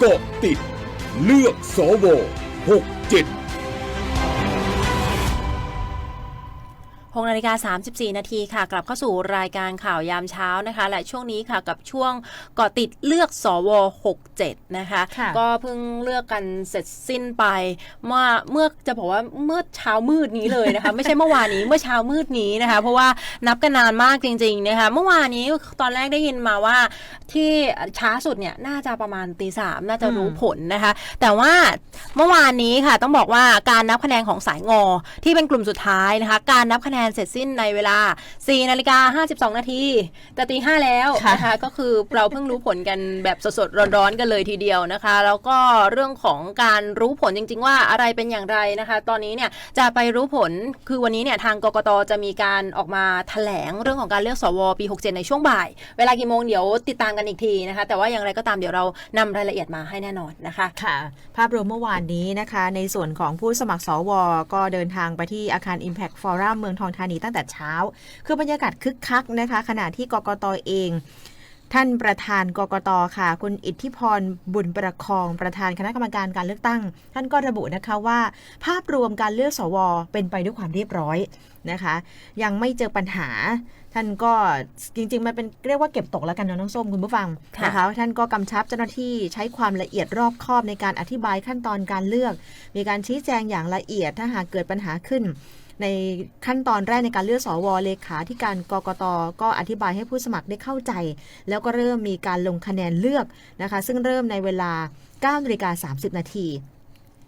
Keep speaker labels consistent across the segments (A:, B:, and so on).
A: เกาะติด เลือกสว67
B: 6นาฬิกา34 นาทีค่ะ กลับเข้าสู่รายการข่าวยามเช้านะคะ และช่วงนี้ค่ะกับช่วงเกาะติดเลือกสว 67 นะคะ
C: ค่ะ
B: ก็เพิ่งเลือกกันเสร็จสิ้นไปเมื่อเมื่อจะบอกว่าเมื่อเช้ามืดนี้เลยนะคะ ไม่ใช่เมื่อวานนี้เมื่อเช้ามืดนี้นะคะ เพราะว่านับกันนานมากจริงๆนะคะเมื่อวานนี้ตอนแรกได้ยินมาว่าที่ช้าสุดเนี่ยน่าจะประมาณตีสามน่าจะรู้ผลนะคะ แต่ว่าเมื่อวานนี้ค่ะต้องบอกว่าการนับคะแนนของสายงอที่เป็นกลุ่มสุดท้ายนะคะ การนับคะแนนเสร็จสิ้นในเวลา 4 นาฬิกา 52 นาทีจะตีห้าแล้ว
C: ค่ะ
B: นะคะก็คือเราเพิ่งรู้ผลกันแบบสดๆ ร้อนๆ กันเลยทีเดียวนะคะ แล้วก็เรื่องของการรู้ผลจริง ๆ ว่าอะไรเป็นอย่างไรนะคะ ตอนนี้เนี่ยจะไปรู้ผลคือวันนี้เนี่ยทางกกตจะมีการออกมาแถลงเรื่องของการเลือกสวปี 67 ในช่วงบ่าย เวลากี่โมงเดี๋ยวติดตามกันอีกทีนะคะ แต่ว่าอย่างไรก็ตามเดี๋ยวเรานำรายละเอียดมาให้แน่นอนนะคะ
C: ค่ะ ภาพรวมเมื่อวานนี้นะคะ ในส่วนของผู้สมัครสวก็เดินทางไปที่อาคาร Impact Forum เมืองทองธานีตั้งแต่เช้า คือบรรยากาศคึกคักนะคะ ขณะที่กกตเอง ท่านประธานกกตค่ะ คุณอิทธิพรบุญประคองประธานคณะกรรมการการเลือกตั้ง ท่านก็ระบุนะคะว่า ภาพรวมการเลือกสว เป็นไปด้วยความเรียบร้อยนะคะ ยังไม่เจอปัญหาท่านก็จริงๆ มันเป็นเรียกว่าเก็บตกแล้วกันเนอะน้องส้มคุณผู้ฟัง
B: ค่ะ
C: นะคะท่านก็กำชับเจ้าหน้าที่ใช้ความละเอียดรอบคอบในการอธิบายขั้นตอนการเลือก มีการชี้แจงอย่างละเอียดถ้าหากเกิดปัญหาขึ้น ในขั้นตอนแรกในการเลือกสวเลขาที่การกกตก็อธิบายให้ผู้สมัครได้เข้าใจ แล้วก็เริ่มมีการลงคะแนนเลือกนะคะ ซึ่งเริ่มในเวลา9นาฬิกา30 นาที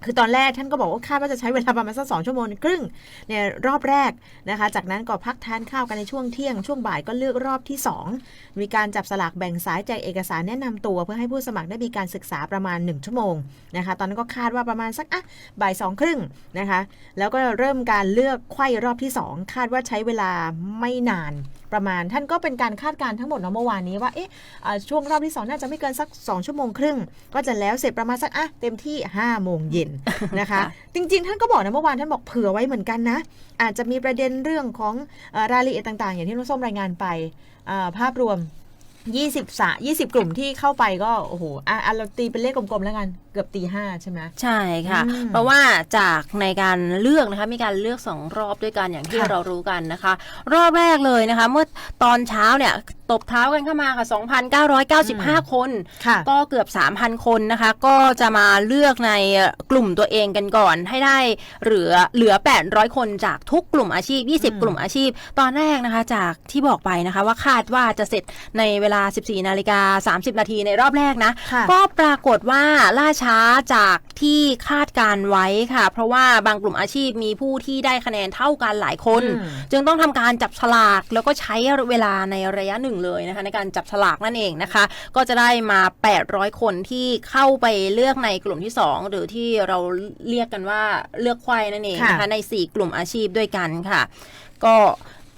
C: คือตอนแรกท่านก็บอกว่าคาดว่าจะใช้เวลาประมาณสักสองชั่วโมงครึ่งในรอบแรกนะคะ จากนั้นก็พักทานข้าวกันในช่วงเที่ยง ช่วงบ่ายก็เลือกรอบที่ 2 มีการจับสลากแบ่งสายแจกเอกสารแนะนำตัว เพื่อให้ผู้สมัครได้มีการศึกษาประมาณ 1 ชั่วโมงนะคะ ตอนนั้นก็คาดว่าประมาณสักอะบ่ายสองครึ่งนะคะ แล้วก็เริ่มการเลือกไขว้รอบที่ 2 คาดว่าใช้เวลาไม่นาน ประมาณ ท่านก็เป็นการคาดการณ์ทั้งหมดเนาะเมื่อวานนี้ว่าเอ๊ะอ่าช่วงรอบที่ 2 น่าจะไม่เกินสัก 2 ชั่วโมงครึ่ง ก็จะแล้วเสร็จประมาณสักอะเต็มที่5โมงเย็นนะคะ จริง ๆ ท่านก็บอกนะเมื่อวานท่านบอกเผื่อไว้เหมือนกันนะ อาจจะมีประเด็นเรื่องของเออรายละเอียดต่าง ๆ อย่างที่น้องส้มรายงานไปอ่าภาพรวม 20สะ20กลุ่มที่เข้าไปก็โอ้โหอะอะเราตีเป็นเลขกลมๆแล้วกันเกือบตีห้าใช่ไหม
B: ใช่ค่ะ
C: อืม
B: เพราะว่าจากในการเลือกนะคะมีการเลือกสองรอบด้วยกันอย่างที่
C: ค่ะ
B: เรารู้กันนะคะ รอบแรกเลยนะคะ เมื่อตอนเช้าเนี่ย ตบเท้ากันเข้ามาค่ะ 2,995 คน
C: ค่ะ
B: ก็เกือบ 3,000 คนนะคะ ก็จะมาเลือกในกลุ่มตัวเองกันก่อนให้ได้เหลือเหลือ 800 คนจากทุกกลุ่มอาชีพ
C: อืม
B: 20 กลุ่มอาชีพ ตอนแรกนะคะ จากที่บอกไปนะคะ ว่าคาดว่าจะเสร็จในเวลา 14 นาฬิกา 30 นาทีในรอบแรกนะ
C: ค่ะ
B: ก็ปรากฏว่าล่าช้าจากที่คาดการไว้ค่ะ เพราะว่าบางกลุ่มอาชีพมีผู้ที่ได้คะแนนเท่ากันหลายคน
C: อืม
B: จึงต้องทำการจับฉลากแล้วก็ใช้เวลาในระยะหนึ่งเลยนะคะ ในการจับฉลากนั่นเองนะคะ ก็จะได้มา 800 คนที่เข้าไปเลือกในกลุ่มที่ 2 หรือที่เราเรียกกันว่าเลือกควายนั่นเองนะคะ
C: ค่ะ
B: ใน 4 กลุ่มอาชีพด้วยกันค่ะ ก็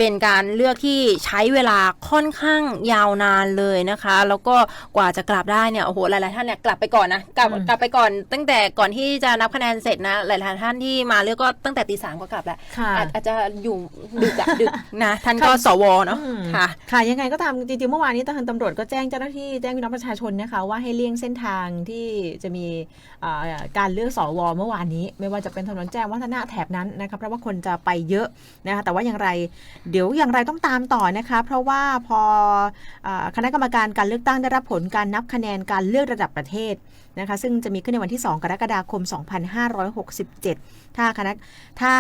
B: เป็นการเลือกที่ใช้เวลาค่อนข้างยาวนานเลยนะคะ แล้วก็กว่าจะกลับได้เนี่ยโอ้โหหลายๆท่านเนี่ยกลับไปก่อนนะกลับ
C: อืม
B: กลับไปก่อน ตั้งแต่ก่อนที่จะนับคะแนนเสร็จนะหลายๆท่านที่มาเลือกก็ตั้งแต่ตีสามก็กลับแล้ว
C: ค่ะ
B: อาจอาจจะอยู่ดึกอะดึกนะท่านก็สวเนาะ
C: อืม
B: ค่ะ
C: ค่ะยังไงก็ตามจริงๆเมื่อวานนี้ทางตำรวจก็แจ้งเจ้าหน้าที่แจ้งพี่น้องประชาชนนะคะว่าให้เลี่ยงเส้นทางที่จะมีอ่าการเลือกสวเมื่อวานนี้ ไม่ว่าจะเป็นถนนแจ้งวัฒนะแถบนั้นนะคะเพราะว่าคนจะไปเยอะนะคะแต่ว่าอย่างไรเดี๋ยวอย่างไรต้องตามต่อนะคะ เพราะว่าพออคณะกรรมการการเลือกตั้งได้รับผลการนับคะแนนการเลือกระดับประเทศนะคะซึ่งจะมีขึ้นในวันที่ 2 กรกฎาคม 2567 ถ้าคณะถ้า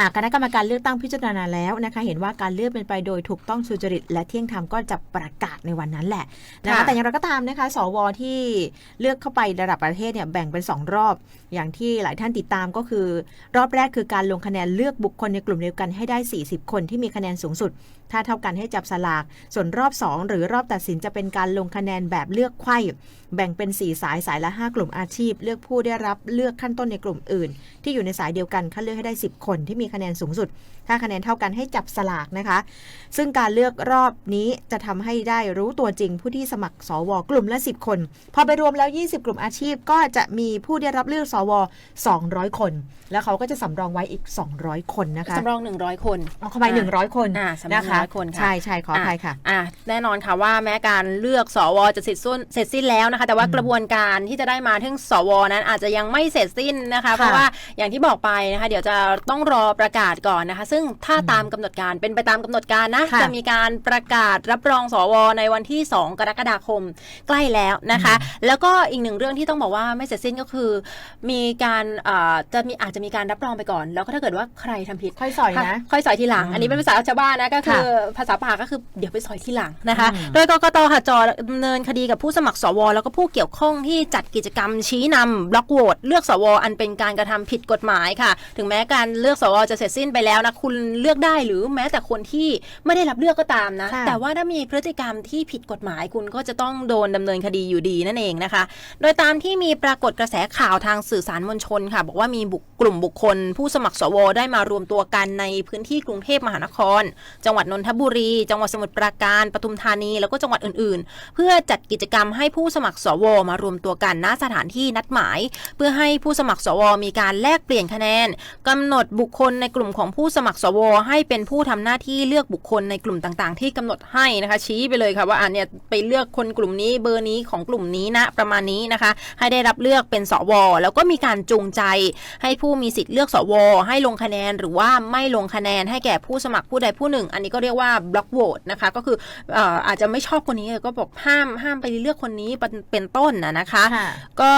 C: หากคณะกรรมการเลือกตั้งพิจารณาแล้วนะคะเห็นว่าการเลือกเป็นไปโดยถูกต้องสุจริต และเที่ยงธรรมก็จะประกาศในวันนั้นแหละนะคะ
B: ค่ะ
C: แต่อย่างไรก็ตามนะคะ สวที่เลือกเข้าไประดับประเทศเนี่ยแบ่งเป็น 2 รอบ อย่างที่หลายท่านติดตามก็คือ รอบแรกคือการลงคะแนนเลือกบุคคลในกลุ่มเดียวกันให้ได้ 40 คนที่มีคะแนนสูงสุด ถ้าเท่ากันให้จับสลาก ส่วนรอบ 2 หรือรอบตัดสินจะเป็นการลงคะแนนแบบเลือกไขว้แบ่งเป็น 4 สายสายละ 5 กลุ่มอาชีพ เลือกผู้ได้รับเลือกขั้นต้นในกลุ่มอื่น ที่อยู่ในสายเดียวกันคัดเลือกให้ได้ 10 คนที่มีคะแนนสูงสุดถ้าคะแนนเท่ากันให้จับสลากนะคะ ซึ่งการเลือกรอบนี้จะทำให้ได้รู้ตัวจริงผู้ที่สมัครสวกลุ่มละ 10 คน พอไปรวมแล้ว 20 กลุ่มอาชีพ ก็จะมีผู้ได้รับเลือกสว 200 คน แล้วเขาก็จะสำรองไว้อีก 200 คนนะคะ
B: สำรอง 100 คน
C: เอาเข้าไป
B: อ่า
C: 100 คน
B: อ่าสำรอง
C: นะคะ
B: 100คนค่ะ
C: ใช่ใช่ขออภัยค่ะ
B: อะแน่นอนค่ะว่าแม้การเลือกสวจะเสร็จสิ้นเสร็จสิ้นแล้วนะคะ แต่ว่า
C: อืม
B: กระบวนการที่จะได้มาถึงสวนั้นอาจจะยังไม่เสร็จสิ้นนะคะ เพราะว่าอย่างที่บอกไปนะคะ เดี๋ยวจะต้องรอประกาศก่อนนะคะ ซึ่งถ้า
C: อืม
B: ตามกำหนดการเป็นไปตามกำหนดการนะ
C: ค่ะ
B: จะมีการประกาศรับรองสวในวันที่ 2 กรกฎาคมใกล้แล้วนะคะ แล้วก็อีกหนึ่งเรื่องที่ต้องบอกว่าไม่เสร็จสิ้นก็คือ มีการเอ่อจะมีอาจจะมีการรับรองไปก่อน แล้วก็ถ้าเกิดว่าใครทำผิด
C: ค่อยสอยนะ
B: ค่อยสอยทีหลัง
C: อืม
B: อันนี้เป็นภาษาชาวบ้านนะก็คือ
C: ค่ะ
B: ภาษาป่าก็คือเดี๋ยวไปสอยทีหลังนะคะ
C: อืม
B: โดยกกตค่ะจอดำเนินคดีกับผู้สมัครสว แล้วก็ผู้เกี่ยวข้องที่จัดกิจกรรมชี้นำบล็อกโหวตเลือกสว อันเป็นการกระทำผิดกฎหมายค่ะ ถึงแม้การเลือกสวจะเสร็จสิ้นไปแล้วนะคุณเลือกได้หรือแม้แต่คนที่ไม่ได้รับเลือกก็ตามนะ
C: ค่ะ
B: แต่ว่าถ้ามีพฤติกรรมที่ผิดกฎหมายคุณก็จะต้องโดนดำเนินคดีอยู่ดีนั่นเองนะคะ โดยตามที่มีปรากฏกระแสข่าวทางสื่อสารมวลชนค่ะ บอกว่ามีบุคกลุ่มบุคคล ผู้สมัครสวได้มารวมตัวกันในพื้นที่กรุงเทพมหานคร จังหวัดนนทบุรี จังหวัดสมุทรปราการปทุมธานีแล้วก็จังหวัดอื่น ๆ เพื่อจัดกิจกรรมให้ผู้สมัครสวมารวมตัวกันณสถานที่นัดหมาย เพื่อให้ผู้สมัครสวมีการแลกเปลี่ยนคะแนนกำหนดบุคคลในกลุ่มของผู้สมัครสว ให้เป็นผู้ทำหน้าที่เลือกบุคคลในกลุ่มต่างๆ ที่กำหนดให้นะคะ ชี้ไปเลยค่ะว่าอันเนี่ยไปเลือกคนกลุ่มนี้เบอร์นี้ของกลุ่มนี้นะประมาณนี้นะคะ ให้ได้รับเลือกเป็นสว แล้วก็มีการจูงใจ ให้ผู้มีสิทธิ์เลือกสว ให้ลงคะแนนหรือว่าไม่ลงคะแนนให้แก่ผู้สมัครผู้ใดผู้หนึ่ง อันนี้ก็เรียกว่าบล็อกโหวตนะคะก็คือเอ่อาจจะไม่ชอบคนนี้ก็บอกห้ามห้ามไปเลือกคนนี้เป็นต้นนะนะคะ
C: ค่ะ
B: ก็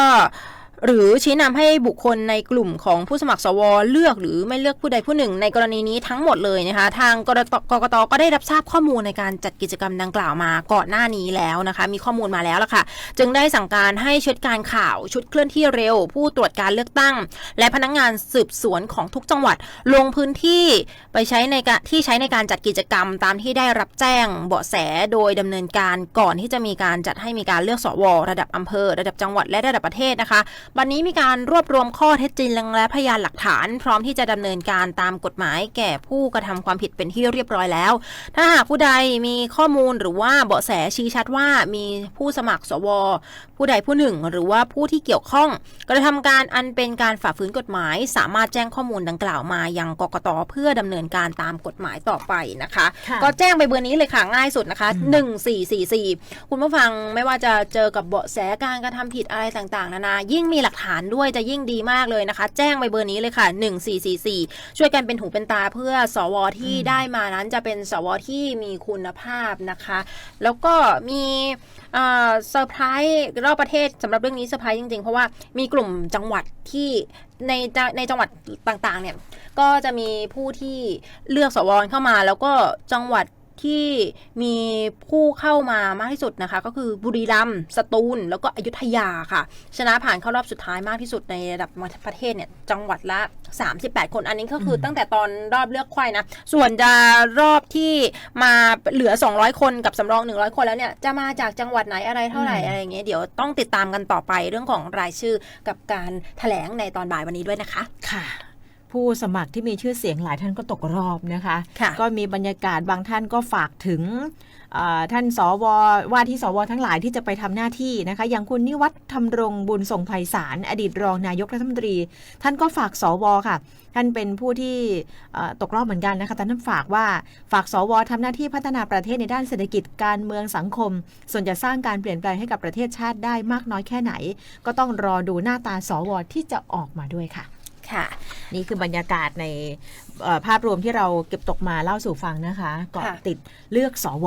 B: หรือชี้นำให้บุคคลในกลุ่มของผู้สมัครสวเลือกหรือไม่เลือกผู้ใดผู้หนึ่ง ในกรณีนี้ทั้งหมดเลยนะคะ ทางกรกกตก็ได้รับทราบข้อมูลในการจัดกิจกรรมดังกล่าวมาก่อนหน้านี้แล้วนะคะ มีข้อมูลมาแล้วล่ะค่ะ จึงได้สั่งการให้ชุดการข่าวชุดเคลื่อนที่เร็ว ผู้ตรวจการเลือกตั้ง และพนักงานสืบสวนของทุกจังหวัด ลงพื้นที่ไปใช้ในการที่ใช้ในการจัดกิจกรรม ตามที่ได้รับแจ้งเบาะแสโดยดำเนินการก่อนที่จะมีการจัดให้มีการเลือกสว ระดับอำเภอ ระดับจังหวัดและระดับประเทศนะคะวันนี้มีการรวบรวมข้อเท็จจริงและพยานหลักฐาน พร้อมที่จะดำเนินการตามกฎหมาย แก่ผู้กระทำความผิดเป็นที่เรียบร้อยแล้ว ถ้าหากผู้ใดมีข้อมูลหรือว่าเบาะแสชี้ชัดว่ามีผู้สมัครสว ผู้ใดผู้หนึ่ง หรือว่าผู้ที่เกี่ยวข้อง กระทำการอันเป็นการฝ่าฝืนกฎหมาย สามารถแจ้งข้อมูลดังกล่าวมายังกกตเพื่อดำเนินการตามกฎหมายต่อไปนะคะ
C: ค่ะ
B: ก็แจ้งไปเบอร์นี้เลยค่ะง่ายสุดนะคะ
C: อืม
B: 1444 คุณผู้ฟังไม่ว่าจะเจอกับเบาะแสการกระทำผิดอะไรต่างๆ นานายิ่งมีหลักฐานด้วยจะยิ่งดีมากเลยนะคะ แจ้งไปเบอร์นี้เลยค่ะ 1444 ช่วยกันเป็นหูเป็นตาเพื่อสวที่ได้มานั้นจะเป็นสวที่มีคุณภาพนะคะ แล้วก็มีเซอร์ไพรส์รอบประเทศสำหรับเรื่องนี้เซอร์ไพรส์จริงๆ เพราะว่ามีกลุ่มจังหวัดที่ในในจังหวัดต่างๆเนี่ยก็จะมีผู้ที่เลือกสวเข้ามาแล้วก็จังหวัด ที่มีผู้เข้ามามากที่สุดนะคะ ก็คือบุรีรัมย์สตูล แล้วก็อยุธยาค่ะ ชนะผ่านเข้ารอบสุดท้ายมากที่สุดในระดับประเทศเนี่ยจังหวัดละ 38 คนอันนี้ก็คือตั้งแต่ตอนรอบเลือกควายนะ ส่วนจะรอบที่มาเหลือ 200 คนกับสำรอง 100 คนแล้วเนี่ยจะมาจากจังหวัดไหนอะไรเท่าไหร่
C: อืม
B: อะไรอย่างเงี้ยเดี๋ยวต้องติดตามกันต่อไปเรื่องของรายชื่อกับการแถลงในตอนบ่ายวันนี้ด้วยนะคะ
C: ค่ะ ผู้สมัครที่มีชื่อเสียงหลายท่านก็ตกรอบนะคะ
B: ค่ะ
C: ก็มีบรรยากาศบางท่านก็ฝากถึงเอ่อท่านสวว่าที่สวทั้งหลายที่จะไปทำหน้าที่นะคะ อย่างคุณนิวัฒน์ธรรมรงบุญทรงไพศาลอดีตรองนายกรัฐมนตรี ท่านก็ฝากสวค่ะ ท่านเป็นผู้ที่เอ่อตกรอบเหมือนกันนะคะแต่ท่านฝากว่าฝากสวทำหน้าที่พัฒนาประเทศในด้านเศรษฐกิจการเมืองสังคม ส่วนจะสร้างการเปลี่ยนแปลงให้กับประเทศชาติได้มากน้อยแค่ไหน ก็ต้องรอดูหน้าตาสวที่จะออกมาด้วยค่ะ
B: ค่ะ
C: นี่คือบรรยากาศในเอ่อภาพรวมที่เราเก็บตกมาเล่าสู่ฟังนะคะเกาะ
B: ค่ะ
C: ติดเลือกสว